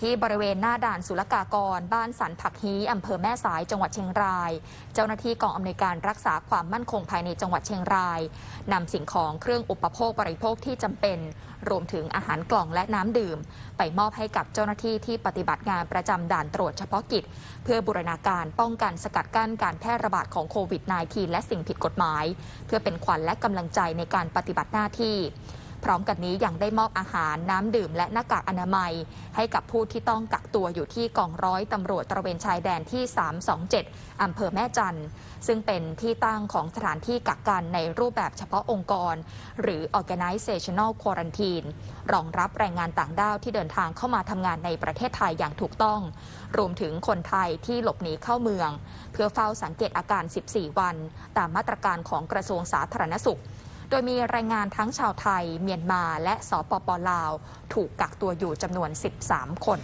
ที่บริเวณหน้าด่านศุลกากร บ้านสันผักฮีอำเภอแม่สายจังหวัดเชียงราย เจ้าหน้าที่กองอำนวยการรักษาความมั่นคงภายในจังหวัดเชียงรายนำสิ่งของเครื่องอุปโภคบริโภคที่จำเป็น รวมถึงอาหารกล่องและน้ำดื่ม ไปมอบให้กับเจ้าหน้าที่ที่ปฏิบัติงานประจำด่านตรวจเฉพาะกิจ เพื่อบูรณาการป้องกันสกัดกั้นการแพร่ระบาดของโควิด -19 และสิ่งผิดกฎหมาย เพื่อเป็นขวัญและกำลังใจในการปฏิบัติหน้าที่ พร้อมกันนี้ยังได้มอบอาหารน้ำดื่มและหน้ากากอนามัย ให้กับผู้ที่ต้องกักตัวอยู่ที่กองร้อยตำรวจตระเวนชายแดนที่ 327 อำเภอแม่จันทร์ซึ่งเป็นที่ตั้งของสถานที่กักกันในรูปแบบเฉพาะองค์กร หรือ organizational quarantine รองรับแรงงานต่างด้าวที่เดินทางเข้ามาทำงานในประเทศไทยอย่างถูกต้อง รวมถึงคนไทยที่หลบหนีเข้าเมือง เพื่อเฝ้าสังเกตอาการ 14 วัน ตามมาตรการของกระทรวงสาธารณสุข โดยมีแรงงานทั้งชาวไทย เมียนมาและสปปลาว ถูกกักตัวอยู่จำนวน 13 คน